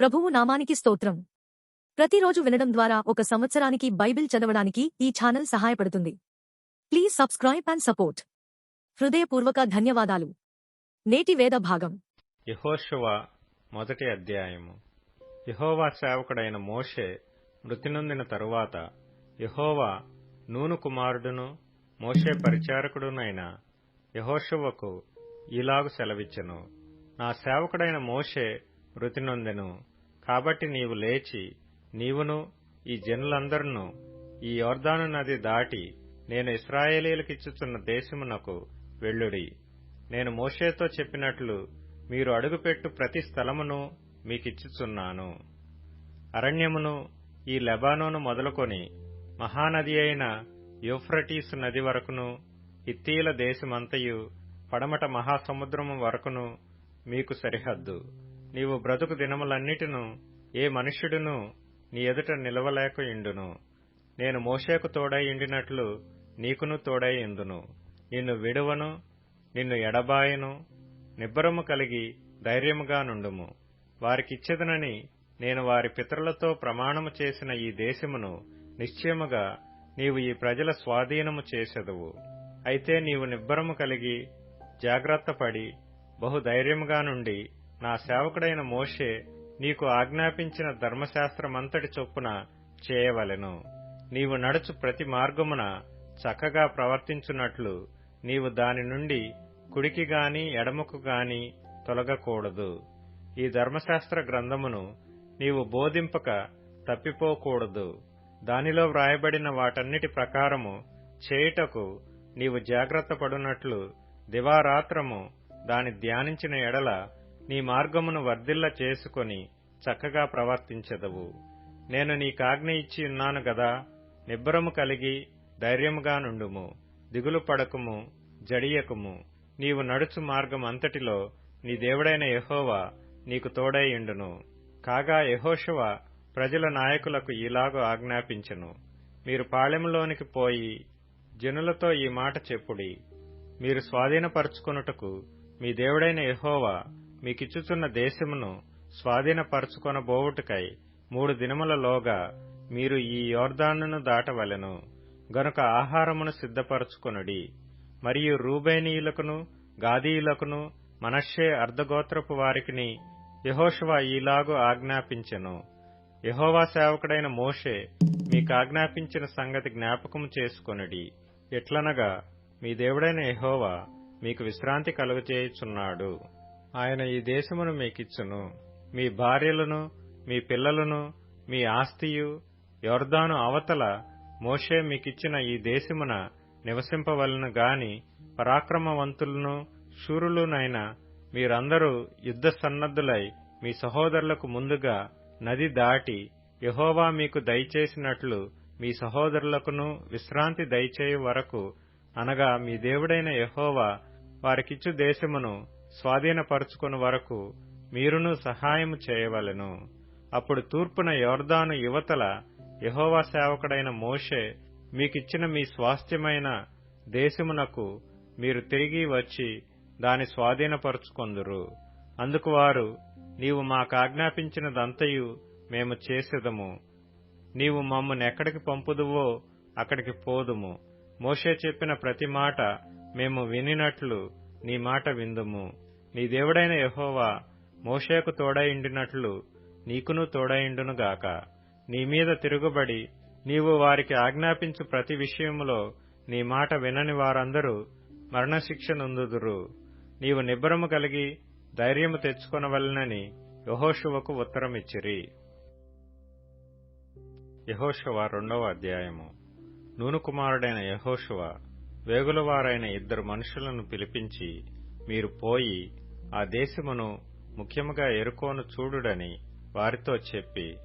ప్రభువు నామానికి స్తోత్రం. ప్రతిరోజు వినడం ద్వారా ఒక సంవత్సరానికి బైబిల్ చదవడానికి ఈ ఛానల్ సహాయపడుతుంది. Please subscribe and support. హృదయపూర్వక ధన్యవాదాలు. నేటి వేద భాగం. యెహోషువ మొదటి అధ్యాయము. యహోవా సేవకుడైన మోషే మృతి నొందిన తరువాత యహోవా నూను కుమారుడును మోషే పరిచారకుడునైన యెహోషువకు ఇలాగు సెలవిచ్చెను. నా సేవకుడైన మోషే మృతి నొందెను కాబట్టి నీవు లేచి నీవును ఈ జనులందరును ఈ యోర్దాను నది దాటి నేను ఇస్రాయేలీలకిచ్చుచున్న దేశమునకు వెళ్ళుడి. నేను మోషేతో చెప్పినట్లు మీరు అడుగుపెట్టు ప్రతి స్థలమును మీకిచ్చుచున్నాను. అరణ్యమును ఈ లెబానోను మొదలుకొని మహానది అయిన యూఫ్రటీసు నది వరకును ఇత్తీల దేశమంతయు పడమట మహాసముద్రము వరకును మీకు సరిహద్దు. నీవు బ్రతుకు దినములన్నిటిను ఏ మనుష్యుడును నీ ఎదుట నిలవలేక ఇండును. నేను మోషేకు తోడై ఉండినట్లు నీకును తోడై ఇందును. నిన్ను విడువను నిన్ను ఎడబాయను నిబ్బరము కలిగి ధైర్యముగా నుండుము. వారికిచ్చేదనని నేను వారి పితరులతో ప్రమాణము చేసిన ఈ దేశమును నిశ్చయముగా నీవు ఈ ప్రజల స్వాధీనము చేసెదవు. అయితే నీవు నిబ్బరము కలిగి జాగ్రత్తపడి బహుధైర్యముగా నుండి నా సేవకుడైన మోషే నీకు ఆజ్ఞాపించిన ధర్మశాస్త్రమంతటి చొప్పున చేయవలెను. నీవు నడుచు ప్రతి మార్గమున చక్కగా ప్రవర్తించున్నట్లు నీవు దాని నుండి కుడికి గాని ఎడమకు గాని తొలగకూడదు. ఈ ధర్మశాస్త్ర గ్రంథమును నీవు బోధింపక తప్పిపోకూడదు. దానిలో వ్రాయబడిన వాటన్నిటి ప్రకారము చేయుటకు నీవు జాగ్రత్త పడునట్లు దివారాత్రము దాని ధ్యానించిన ఎడల నీ మార్గమును వర్ధిల్ల చేసుకొని చక్కగా ప్రవర్తించెదవు. నేను నీకాజ్ఞ ఇచ్చి ఉన్నాను గదా నిబ్బరము కలిగి ధైర్యముగా నుండుము దిగులు పడకుము జడియకుము. నీవు నడుచు మార్గం అంతటిలో నీ దేవుడైన యహోవా నీకు తోడైయుండును కాగా యెహోషువ ప్రజల నాయకులకు ఇలాగూ ఆజ్ఞాపించెను. మీరు పాళెములోనికి పోయి జనులతో ఈ మాట చెప్పుడి. మీరు స్వాధీనపరుచుకొనుటకు మీ దేవుడైన యహోవా మీకిచ్చుచున్న దేశమును స్వాధీనపరచుకొనబోవుటకై మూడు దినములలోగా మీరు ఈ యోర్దానును దాటవలెను. గనుక ఆహారమును సిద్ధపరచుకొనుడి. మరియు రూబేనీయులకును గాదీయులకును మనష్షే అర్ధగోత్రపు వారికిని యహోషువ ఈలాగు ఆజ్ఞాపించెను. యహోవా సేవకుడైన మోషే మీకాజ్ఞాపించిన సంగతి జ్ఞాపకము చేసుకొనుడి. ఎట్లనగా మీ దేవుడైన యహోవా మీకు విశ్రాంతి కలుగజేయుచున్నాడు. ఆయన ఈ దేశమును మీకిచ్చును. మీ భార్యలను మీ పిల్లలను మీ ఆస్తియు యొర్దాను అవతల మోషే మీకిచ్చిన ఈ దేశమున నివసింపవలను గాని పరాక్రమవంతులను శూరులునైన మీరందరూ యుద్ధ సన్నద్ధులై మీ సహోదరులకు ముందుగా నది దాటి యహోవా మీకు దయచేసినట్లు మీ సహోదరులకును విశ్రాంతి దయచేయు వరకు అనగా మీ దేవుడైన యహోవా వారికిచ్చు దేశమును స్వాధీనపరుచుకుని వరకు మీరును సహాయము చేయవలెను. అప్పుడు తూర్పున యోర్దాను యువతల యహోవా సేవకుడైన మోషే మీకిచ్చిన మీ స్వాస్థ్యమైన దేశమునకు మీరు తిరిగి వచ్చి దాని స్వాధీనపరుచుకొందురు. అందుకు వారు నీవు మాకాజ్ఞాపించినదంతయు మేము చేసేదము. నీవు మమ్మనెక్కడికి పంపుదువో అక్కడికి పోదుము. మోషే చెప్పిన ప్రతి మాట మేము వినినట్లు నీ మాట విందుము. నీ దేవుడైన యహోవా మోషేకు తోడయిండినట్లు నీకును తోడయిండునుగాక. నీ మీద తిరుగుబడి నీవు వారికి ఆజ్ఞాపించు ప్రతి విషయములో నీ మాట వినని వారందరూ మరణశిక్ష నొందుదురు నీవు నిబ్బరము కలిగి ధైర్యము తెచ్చుకొనవలనని యహోశువకు ఉత్తరమిచ్చిరి. యహోశువ రెండవ అధ్యాయము. నూను కుమారుడైన యహోషువ వేగులవారైన ఇద్దరు మనుషులను పిలిపించి మీరు పోయి ఆ దేశమును ముఖ్యముగా ఎరుకోను చూడుడని వారితో చెప్పి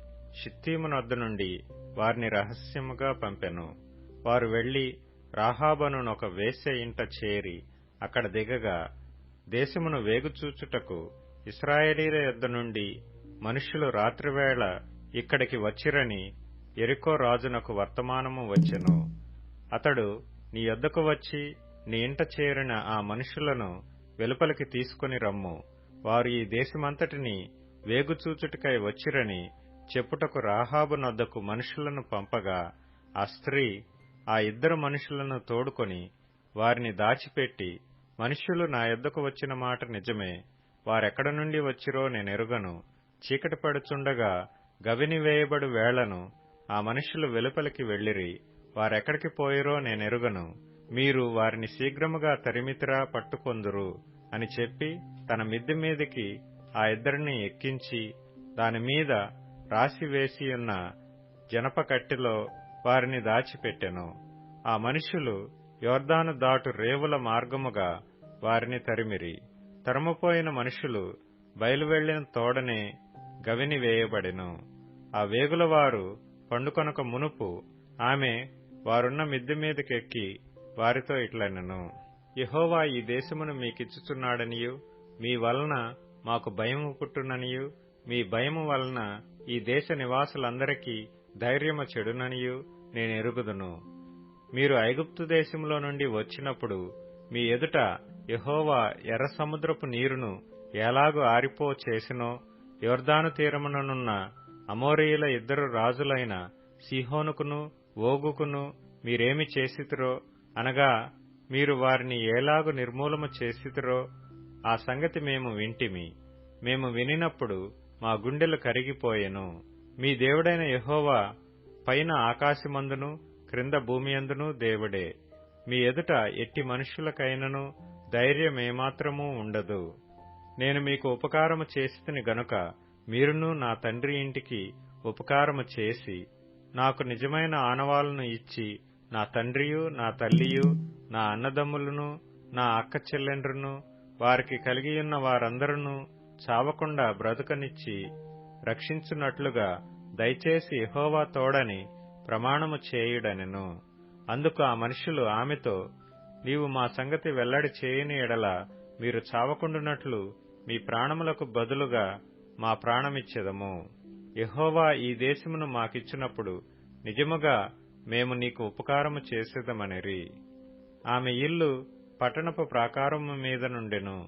షిత్తీమునొద్ద నుండి వారిని రహస్యముగా పంపెను. వారు వెళ్ళి రాహాబనునొక వేశ్య ఇంట చేరి అక్కడ దిగగా దేశమును వేగుచూచుటకు ఇస్రాయేలీల యొద్ద నుండి మనుష్యులు రాత్రివేళ ఇక్కడికి వచ్చిరని ఎరికో రాజునకు వర్తమానము వచ్చెను. అతడు నీ యొద్దకు వచ్చి నీ ఇంట చేరిన ఆ మనుషులను వెలుపలికి తీసుకుని రమ్ము. వారు ఈ దేశమంతటిని వేగుచూచుటకై వచ్చిరని చెప్పుటకు రాహాబు నొద్దకు మనుషులను పంపగా ఆ స్త్రీ ఆ ఇద్దరు మనుషులను తోడుకొని వారిని దాచిపెట్టి మనుష్యులు నా యొద్దకు వచ్చిన మాట నిజమే. వారెక్కడ నుండి వచ్చిరో నేనెరుగను. చీకటి పడుచుండగా గవిని వేయబడు వేళను ఆ మనుషులు వెలుపలికి వెళ్ళిరి. వారెక్కడికి పోయిరో నేనెరుగను. మీరు వారిని శీఘ్రముగా తరిమితిరా పట్టుకొందురు అని చెప్పి తన మిద్దె మీదికి ఆ ఇద్దరిని ఎక్కించి దానిమీద రాసివేసియున్న జనపకట్టెలో వారిని దాచిపెట్టెను. ఆ మనుషులు యోర్దాను దాటు రేవుల మార్గముగా వారిని తరిమిరి. తరమపోయిన మనుషులు బయలువెళ్ళిన తోడనే గవిని వేయబడెను. ఆ వేగులవారు పండుకొనక మునుపు ఆమె వారున్న మిద్దె మీదకెక్కి వారితో ఇట్లనెను యహోవా ఈ దేశమును మీకిచ్చుచున్నాడనియు మీ వలన మాకు భయము పుట్టుననియు మీ భయము వలన ఈ దేశ నివాసులందరికీ ధైర్యము చెడుననియు నేనెరుగుదును. మీరు ఐగుప్తు దేశంలో నుండి వచ్చినప్పుడు మీ ఎదుట యహోవా ఎర్ర సముద్రపు నీరును ఎలాగు ఆరిపో చేసినో యోర్దాను తీరముననున్న అమోరీయుల ఇద్దరు రాజులైన సిహోనుకును ఓగుకును మీరేమి చేసితిరో అనగా మీరు వారిని ఏలాగు నిర్మూలము చేసితిరో ఆ సంగతి మేము వింటిమి. మేము వినినప్పుడు మా గుండెలు కరిగిపోయెను. మీ దేవుడైన యహోవా పైన ఆకాశమందును క్రింద భూమియందును దేవుడే. మీ ఎదుట ఎట్టి మనుష్యులకైనను ధైర్యమేమాత్రమూ ఉండదు. నేను మీకు ఉపకారము చేసితిని గనుక మీరును నా తండ్రి ఇంటికి ఉపకారము చేసి నాకు నిజమైన ఆనవాలను ఇచ్చి నా తండ్రియు నా తల్లియు నా అన్నదమ్ములను నా అక్క చెల్లెండ్రును వారికి కలిగియున్న వారందరూ చావకుండా బ్రతుకనిచ్చి రక్షించున్నట్లుగా దయచేసి యహోవా తోడని ప్రమాణము చేయుడనెను. అందుకు ఆ మనుషులు ఆమెతో నీవు మా సంగతి వెల్లడి చేయని ఎడల మీరు చావకుండునట్లు మీ ప్రాణములకు బదులుగా మా ప్రాణమిచ్చెదము. యహోవా ఈ దేశమును మాకిచ్చినప్పుడు నిజముగా మేము నీకు ఉపకారము చేసేదమనిరి. ఆమె ఇల్లు పట్టణపు ప్రాకారము మీద నుండెను.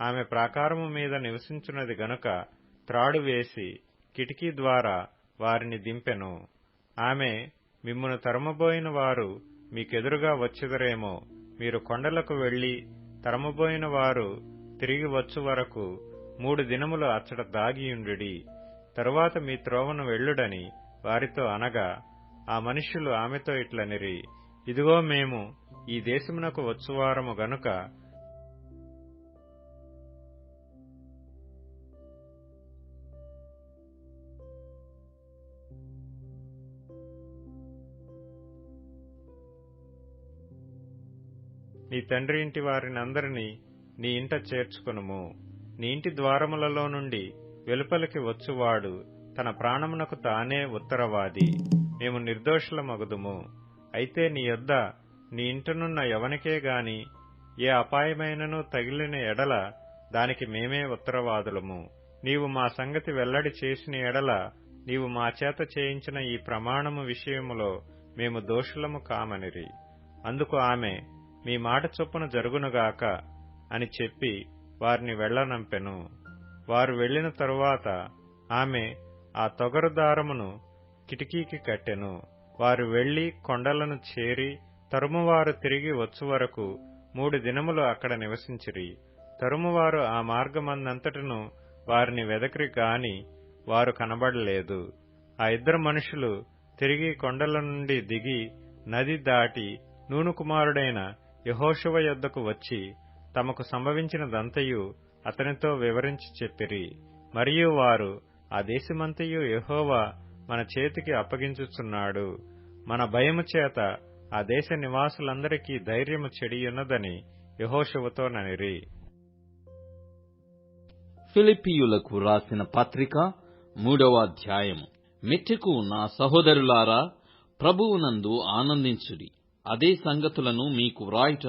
ఆమె ప్రాకారము మీద నివసించున్నది గనుక త్రాడు వేసి కిటికీ ద్వారా వారిని దింపెను. ఆమె మిమ్మును తరమబోయిన వారు మీకెదురుగా వచ్చెదరేమో. మీరు కొండలకు వెళ్ళి తరమబోయిన వారు తిరిగి వచ్చు వరకు మూడు దినములు అచ్చట దాగియుండుడి తరువాత మీ త్రోవను వెళ్ళుడని వారితో అనగా ఆ మనుష్యులు ఆమెతో ఇట్లనిరి ఇదిగో మేము ఈ దేశమునకు వచ్చువారము గనుక నీ తండ్రి ఇంటి వారిని అందరినీ నీ ఇంట చేర్చుకునుము. నీ ఇంటి ద్వారములలో నుండి వెలుపలికి వచ్చువాడు తన ప్రాణమునకు తానే ఉత్తరవాది. మేము నిర్దోషుల మగుదుము అయితే నీ యొద్ద నీ ఇంటనున్న ఎవనికే గాని ఏ అపాయమైనను తగిలిన ఎడల దానికి మేమే ఉత్తరవాదులము. నీవు మా సంగతి వెల్లడి చేసిన ఎడల నీవు మా చేత చేయించిన ఈ ప్రమాణము విషయములో మేము దోషులము కామనిరి. అందుకు ఆమె మీ మాట చొప్పున జరుగునుగాక అని చెప్పి వారిని వెళ్ళనంపెను వారు వెళ్ళిన తరువాత ఆమె ఆ తొగరు దారమును కిటికీకి కట్టెను. వారు వెళ్ళి కొండలను చేరి తరుమువారు తిరిగి వచ్చు వరకు మూడు దినములు అక్కడ నివసించిరి. తరుమువారు ఆ మార్గమందంతటను వారిని వెదకిరి గాని వారు కనబడలేదు. ఆ ఇద్దరు మనుషులు తిరిగి కొండల నుండి దిగి నది దాటి నూను కుమారుడైన యహోశువ యొద్దకు వచ్చి తమకు సంభవించినదంతయు అతనితో వివరించి చెప్పిరి. మరియు వారు ఆ దేశమంతయు యహోవా మన చేతికి అప్పగించుచున్నాడు. మన భయము చేత ఆ దేశ నివాసులందరికీ ధైర్యము చెడియున్నదని యహోశువతో ననిరి. ఫిలిపియులకు రాసిన పత్రిక మూడవ అధ్యాయము మెట్టుకు నా సహోదరులారా ప్రభువునందు ఆనందించుడి. అదే సంగతులను మీకు వ్రాయుట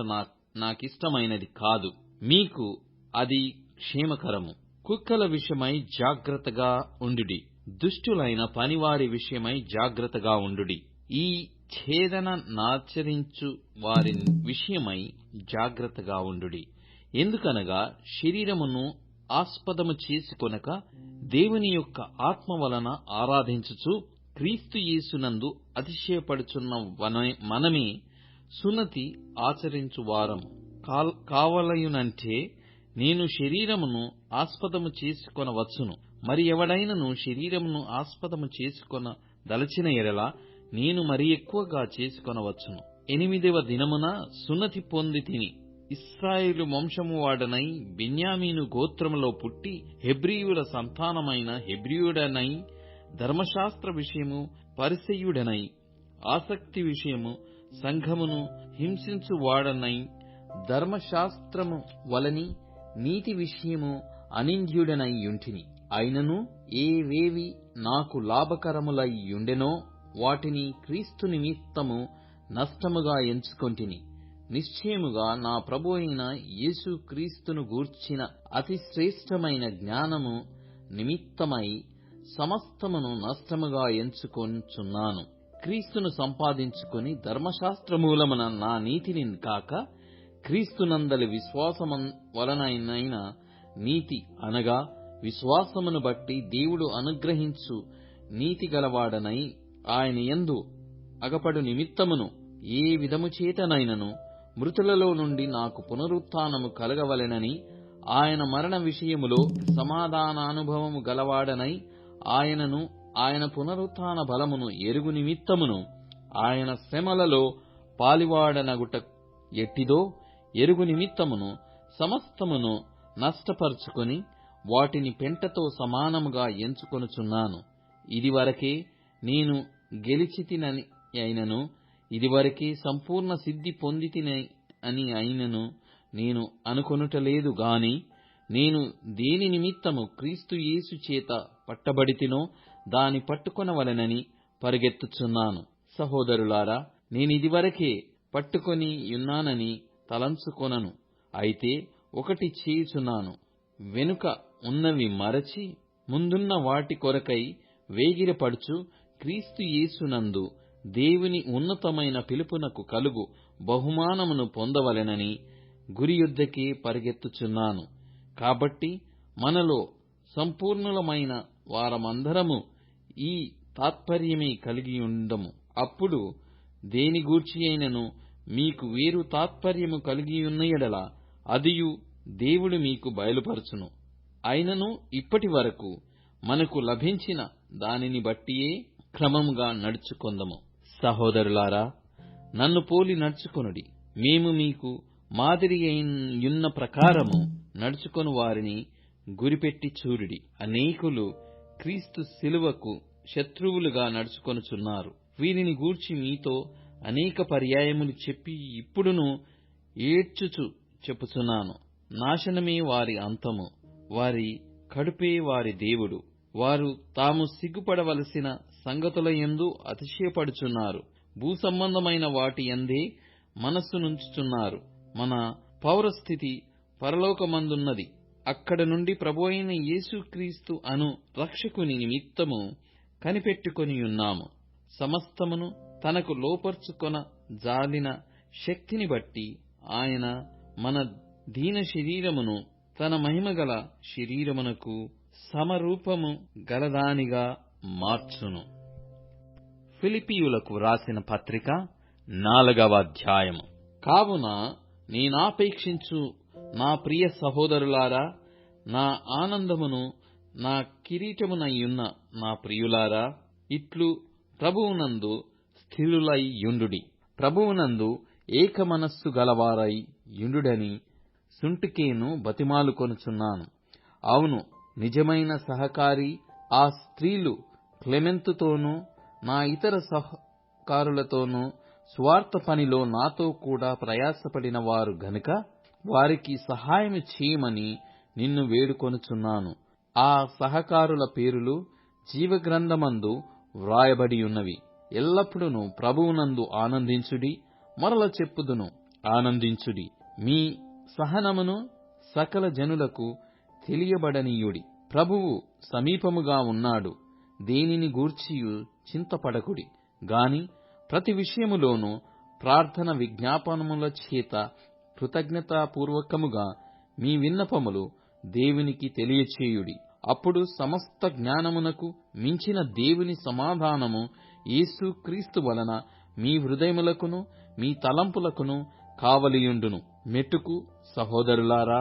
నాకిష్టమైనది కాదు. మీకు అది క్షేమకరము. కుక్కల విషయమై జాగ్రత్తగా ఉండుడి. దుష్టులైన పనివారి విషయమై జాగ్రత్తగా ఉండుడి. ఈ ఛేదన నాచరించు వారి విషయమై జాగ్రత్తగా ఉండుడి. ఎందుకనగా శరీరమును ఆస్పదము చేసుకొనక దేవుని యొక్క ఆత్మ వలన ఆరాధించుచు క్రీస్తు యేసునందు అతిశయపడుచున్న వన- మనమే సున్నతి ఆచరించు వారము కాల్- కావలయునంటే నేను శరీరమును ఆస్పదము చేసుకొనవచ్చును. మరి ఎవడైనను శరీరమును ఆస్పదము చేసుకొన దలచిన ఎడల నేను మరి ఎక్కువగా చేసుకొనవచ్చును. ఎనిమిదవ దినమున సున్నతి పొంది తిని ఇస్రాయిలు వంశము వాడనై బెన్యామీను గోత్రములో పుట్టి హెబ్రియుల సంతానమైన హెబ్రియుడనై ధర్మశాస్త్ర విషయము పరిసయుడనై ఆసక్తి విషయము సంఘమును హింసించు వాడనై ధర్మశాస్త్రము వలని నీతి విషయము అనింద్యుడనై యుంటిని. అయినను ఏవేవి నాకు లాభకరములైయుండెనో వాటిని క్రీస్తు నిమిత్తము నష్టముగా ఎంచుకొంటిని. నిశ్చయముగా నా ప్రభు అయిన యేసు క్రీస్తును గూర్చిన అతి శ్రేష్టమైన జ్ఞానము నిమిత్తమై సమస్తమును నష్టముగా ఎంచుకొంచున్నాను. క్రీస్తును సంపాదించుకొని ధర్మశాస్త్ర మూలమున నా నీతిని కాక క్రీస్తునందలి విశ్వాసము వలనైన నీతి అనగా విశ్వాసమును బట్టి దేవుడు అనుగ్రహించు నీతి గలవాడనై ఆయన యందు అగపడు నిమిత్తమును ఏ విధము చేతనైనను మృతులలో నుండి నాకు పునరుత్నము కలగవలెనని ఆయన మరణ విషయములో సమాధానానుభవము గలవాడనై ఆయనను ఆయన పునరుత్న బలమును ఎరుగు నిమిత్తమును ఆయన శ్రమలలో పాలివాడనగుట ఎట్టిదో ఎరుగు నిమిత్తమును సమస్తమును నష్టపరుచుకొని వాటిని పెంటతో సమానముగా ఎంచుకొనుచున్నాను. ఇదివరకే నేను గెలిచితినని అయినను ఇదివరకే సంపూర్ణ సిద్ధి పొందితిని అని అయినను నేను అనుకొనుటలేదు. గాని నేను దేని నిమిత్తము క్రీస్తు యేసు చేత పట్టబడితినో దాని పట్టుకొనవలెనని పరిగెత్తుచున్నాను. సహోదరులారా నేనిదివరకే పట్టుకొని యున్నానని తలంచుకొనను. అయితే ఒకటి చేయుచున్నాను. వెనుక ఉన్నవి మరచి ముందున్న వాటి కొరకై వేగిరపడుచు క్రీస్తు యేసునందు దేవుని ఉన్నతమైన పిలుపునకు కలుగు బహుమానమును పొందవలెనని గురియుద్దకే పరిగెత్తుచున్నాను. కాబట్టి మనలో సంపూర్ణులమైన వారమందరము ఈ తాత్పర్యమే కలిగి ఉండము అప్పుడు దేని గూర్చి అయినను మీకు వేరు తాత్పర్యము కలిగి ఉన్న ఎడల అదియు దేవుడు మీకు బయలుపరచును. అయినను ఇప్పటి వరకు మనకు లభించిన దానిని బట్టియే క్రమముగా నడుచుకొందము. సహోదరులారా నన్ను పోలి నడుచుకొనుడి. మేము మీకు మాదిరి అయిన ప్రకారము నడుచుకొని వారిని గురిపెట్టి చూడుడి. అనేకులు క్రీస్తు శిలువకు శత్రువులుగా నడుచుకొనుచున్నారు. వీరిని గూర్చి మీతో అనేక పర్యాయములు చెప్పి ఇప్పుడును ఏడ్చుచు చెప్పుచున్నాను. నాశనమే వారి అంతము. వారి కడుపే వారి దేవుడు. వారు తాము సిగ్గుపడవలసిన సంగతుల ఎందు అతిశయపడుచున్నారు. భూసంబంధమైన వాటి యందే మనస్సునుంచుచున్నారు మన పౌరస్థితి పరలోకమందున్నది. అక్కడ నుండి ప్రభు అయిన యేసుక్రీస్తు అను రక్షకుని నిమిత్తము కనిపెట్టుకొని ఉన్నాము. సమస్తమును తనకు లోపర్చుకొన జాలిన శక్తిని బట్టి ఆయన మన దీన శరీరమును తన మహిమగల శరీరమునకు సమరూపము గలదానిగా మార్చును. ఫిలిపియులకు రాసిన పత్రిక నాలుగవ అధ్యాయము. కావున నేనాపేక్షించు నా ప్రియ సహోదరులారా నా ఆనందమును నా కిరీటమునయ్యున్న నా ప్రియులారా ఇట్లు ప్రభువునందు స్థిరులై యుండుడి. ప్రభువునందు ఏక మనస్సు గలవారై యుండుడని సుంటికీను బతిమాలుకొనుచున్నాను అవును నిజమైన సహకారి ఆ స్త్రీలు క్లెమెంతుతోనూ నా ఇతర సహకారులతోనూ స్వార్థ పనిలో నాతో కూడా ప్రయాసపడిన వారు గనుక వారికి సహాయం చేయమని నిన్ను వేడుకొనుచున్నాను. ఆ సహకారుల పేరులు జీవగ్రంథమందు వ్రాయబడి ఉన్నవి. ఎల్లప్పుడూ ప్రభువునందు ఆనందించుడి మరల చెప్పుదును ఆనందించుడి. మీ సహనమును సకల జనులకు తెలియబడనీయుడి. ప్రభువు సమీపముగా ఉన్నాడు. దేనిని గూర్చియు చింతపడకుడి. గాని ప్రతి విషయములోనూ ప్రార్థన విజ్ఞాపనముల చేత కృతజ్ఞతాపూర్వకముగా మీ విన్నపములు దేవునికి తెలియచేయుడి. అప్పుడు సమస్త జ్ఞానమునకు మించిన దేవుని సమాధానము యేసు క్రీస్తు వలన మీ హృదయములకును మీ తలంపులకును కావలియుండును. మెట్టుకు సహోదరులారా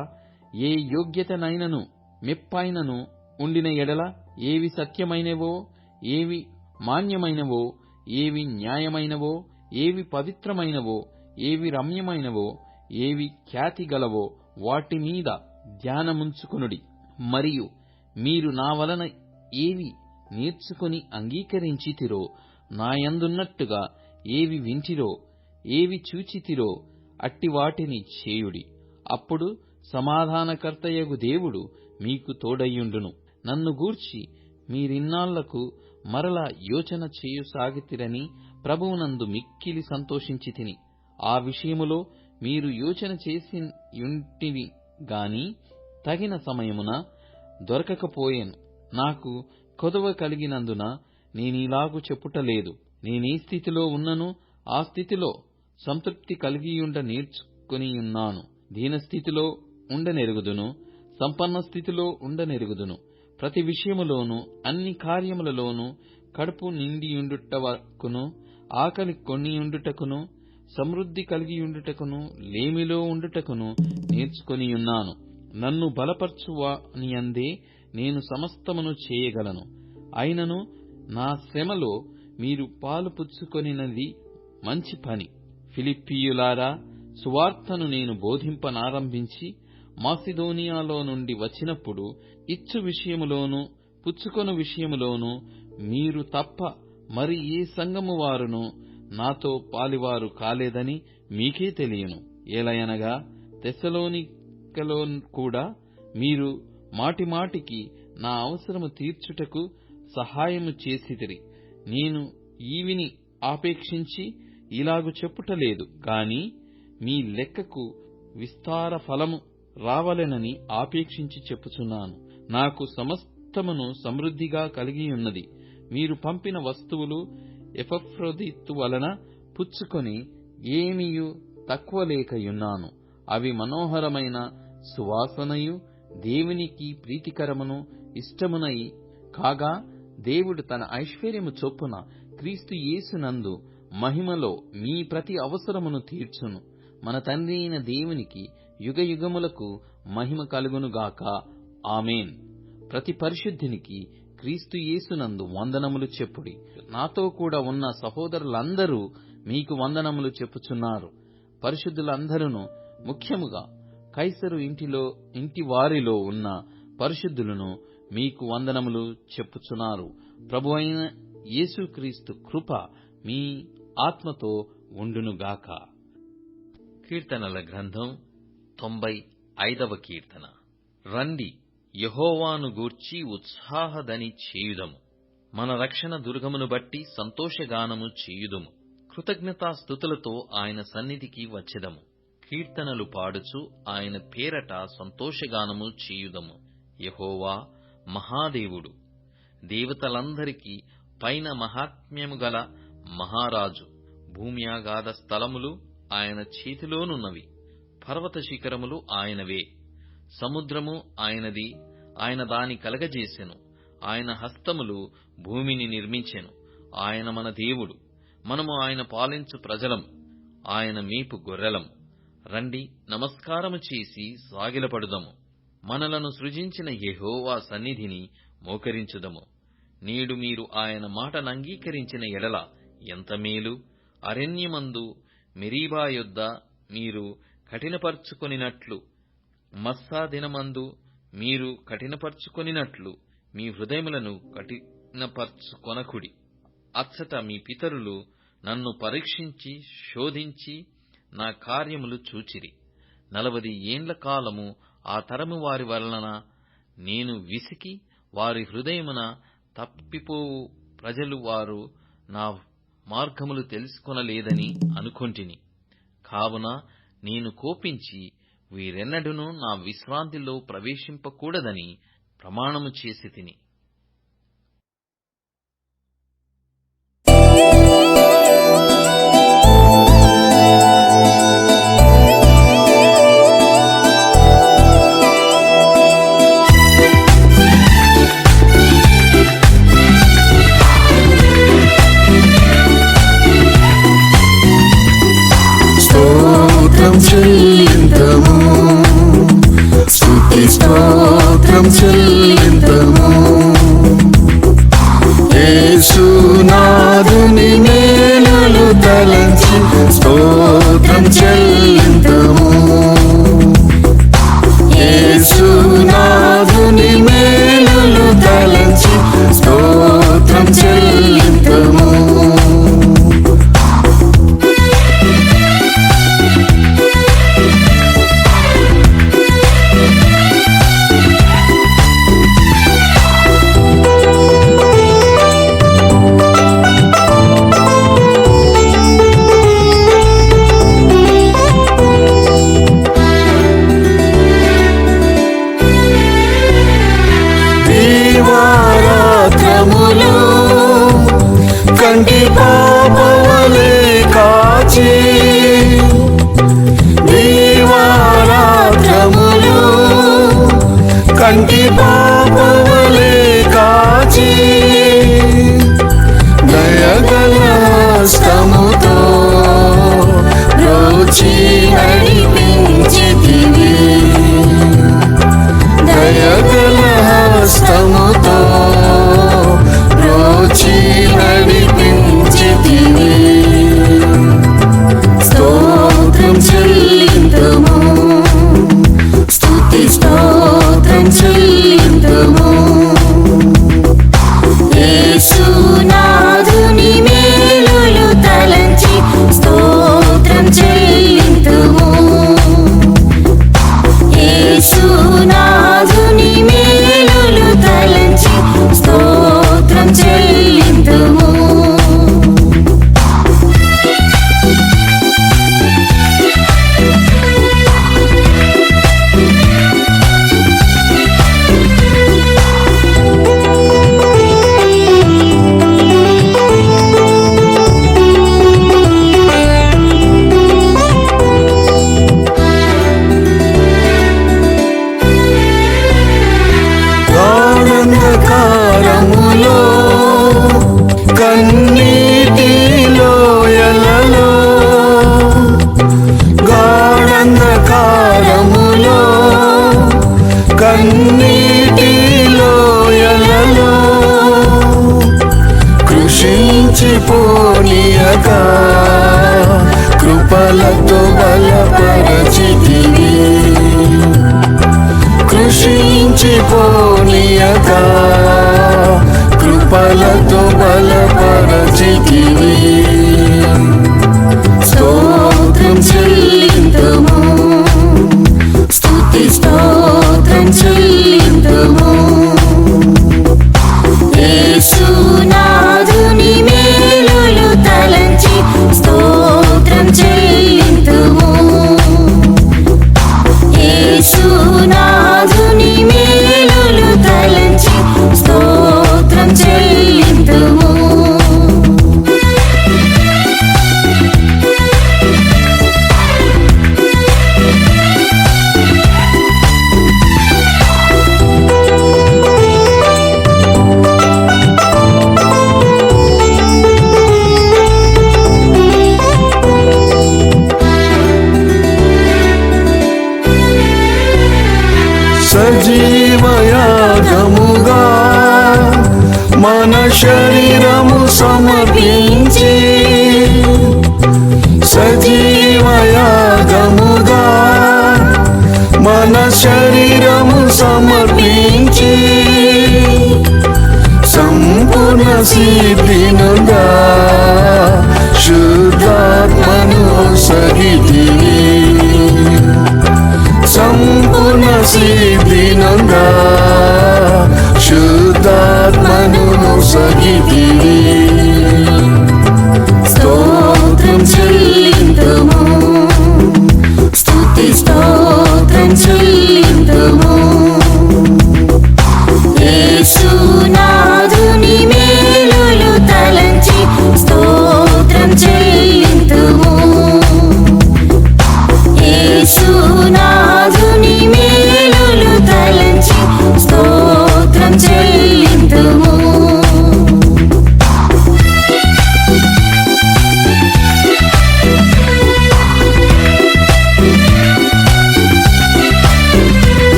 ఏ యోగ్యతనైనను మెప్పైనను ఉండిన ఎడల ఏవి సత్యమైనవో ఏవి మాన్యమైనవో ఏవి న్యాయమైనవో ఏవి పవిత్రమైనవో ఏవి రమ్యమైనవో ఏవి ఖ్యాతి గలవో వాటి మీద ధ్యానముంచుకునుడి. మరియు మీరు నా వలన ఏవి నేర్చుకుని అంగీకరించితిరో నాయందున్నట్టుగా ఏవి వింటిరో ఏవి చూచితిరో అట్టి వాటిని చేయుడి. అప్పుడు సమాధానకర్తయగు దేవుడు మీకు తోడయ్యుండును. నన్ను గూర్చి మీరిన్నాళ్ళకు మరల యోచన చేయుసాగితిరని ప్రభువునందు మిక్కిలి సంతోషించి తిని ఆ విషయములో మీరు యోచన చేసియుంటివి గాని తగిన సమయమున దొరకకపోయాను. నాకు కొదవ కలిగినందున నేనీలాగు చెప్పుటలేదు. నేనే స్థితిలో ఉన్నను ఆ స్థితిలో సంతృప్తి కలిగియుండ నేర్చుకునియున్నాను. దీనస్థితిలో ఉండనెరుగుదును సంపన్న స్థితిలో ఉండనెరుగుదును. ప్రతి విషయములోను అన్ని కార్యములలోనూ కడుపు నిండియుండుటకును ఆకలి కొనియుండుటకును సమృద్ధి కలిగియుండుటకును లేమిలో ఉండుటకును నేర్చుకొనియున్నాను. నన్ను బలపరచువానియందే నేను సమస్తమును చేయగలను. అయినను నా శ్రమలో మీరు పాలు పుచ్చుకొనినది మంచి పని. ఫిలిప్పీయులారా సువార్తను నేను బోధింపనారంభించి మాసిదోనియాలో నుండి వచ్చినప్పుడు ఇచ్చు విషయములోనూ పుచ్చుకొను విషయములోనూ మీరు తప్ప మరి ఏ సంఘము వారును నాతో పాలివారు కాలేదని మీకే తెలియను. ఏలయనగా తెసలోనికలో కూడా మీరు మాటిమాటికి నా అవసరము తీర్చుటకు సహాయము చేసితిరి. నేను ఈవిని ఆపేక్షించి ఇలాగు చెప్పుటలేదు గాని మీ లెక్కకు విస్తార ఫలము రావలెనని ఆపేక్షించి చెప్పుచున్నాను. నాకు సమస్తమును సమృద్ధిగా కలిగియున్నది మీరు పంపిన వస్తువులు ఎపఫ్రొదిత్తు వలన పుచ్చుకొని ఏమియు తక్కువ లేకయున్నాను. అవి మనోహరమైన సువాసనయు దేవునికి ప్రీతికరమును ఇష్టమునై కాగా దేవుడు తన ఐశ్వర్యము చొప్పున క్రీస్తు యేసునందు మహిమలో మీ ప్రతి అవసరమును తీర్చును. మన తండ్రి అయిన దేవునికి యుగయుగములకు మహిమ కలుగునుగాక. ఆమెన్. ప్రతి పరిశుద్ధినికి క్రీస్తు యేసునందు వందనములు చెప్పుడి. నాతో కూడా ఉన్న సహోదరులందరూ మీకు వందనములు చెప్పుచున్నారు. పరిశుద్ధులందరూ ముఖ్యముగా కైసరు ఇంటిలో ఇంటి వారిలో ఉన్న పరిశుద్ధులను మీకు వందనములు చెప్పుచున్నారు. ప్రభు అయిన యేసుక్రీస్తు కృప మీ ఆత్మతో ఉండునుగాక. కీర్తనల గ్రంథం తొంభై ఐదవ కీర్తన. రండి యహోవాను గూర్చి ఉత్సాహదని చేయుదము. మన రక్షణ దుర్గమును బట్టి సంతోషగానము చేయుదుము. కృతజ్ఞతాస్థుతులతో ఆయన సన్నిధికి వచ్చెదము. కీర్తనలు పాడుచు ఆయన పేరట సంతోషగానము చేయుదము. యహోవా మహాదేవుడు దేవతలందరికీ పైన మహాత్మ్యము గల మహారాజు భూమ్యాగాధ స్థలములు ఆయన చేతిలోనున్నవి. పర్వత శిఖరములు ఆయనవే. సముద్రము ఆయనది. ఆయన దాని కలగజేసెను. ఆయన హస్తములు భూమిని నిర్మించెను. ఆయన మన దేవుడు. మనము ఆయన పాలించు ప్రజలం. ఆయన మీపు గొర్రెలం. రండి నమస్కారము చేసి సాగిలపడుదము. మనలను సృజించిన యెహోవా సన్నిధిని మోకరించుదము. నేడు మీరు ఆయన మాటను అంగీకరించిన ఎడల ఎంత మేలు. అరణ్యమందు మెరీబా యొద్ద మీరు కఠినపరుచుకొనినట్లు మస్సా దినమందు మీరు కఠినపరుచుకొనినట్లు మీ హృదయములను కఠినపరచుకొనకుడి. అచ్చట మీ పితరులు నన్ను పరీక్షించి శోధించి నా కార్యములు చూచిరి. నలవది ఏండ్ల కాలము ఆ తరము వారి వలన నేను విసికి వారి హృదయమున తప్పిపోవు ప్రజలు వారు నా మార్గములు తెలుసుకొనలేదని అనుకొంటిని. కావున నేను కోపించి వీరెన్నడూనూ నా విశ్రాంతిలో ప్రవేశింపకూడదని ప్రమాణము చేసి తిని. from to సంపూర్ణ సిద్ధినుగా శుద్ధాత్మను సగితివి సంపూర్ణ సిద్ధినంగా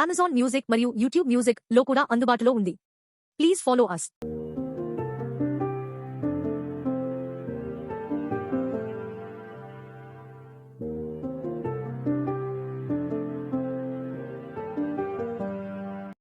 అమెజాన్ మ్యూజిక్ మరియు యూట్యూబ్ మ్యూజిక్లో కూడా అందుబాటులో ఉంది. Please follow us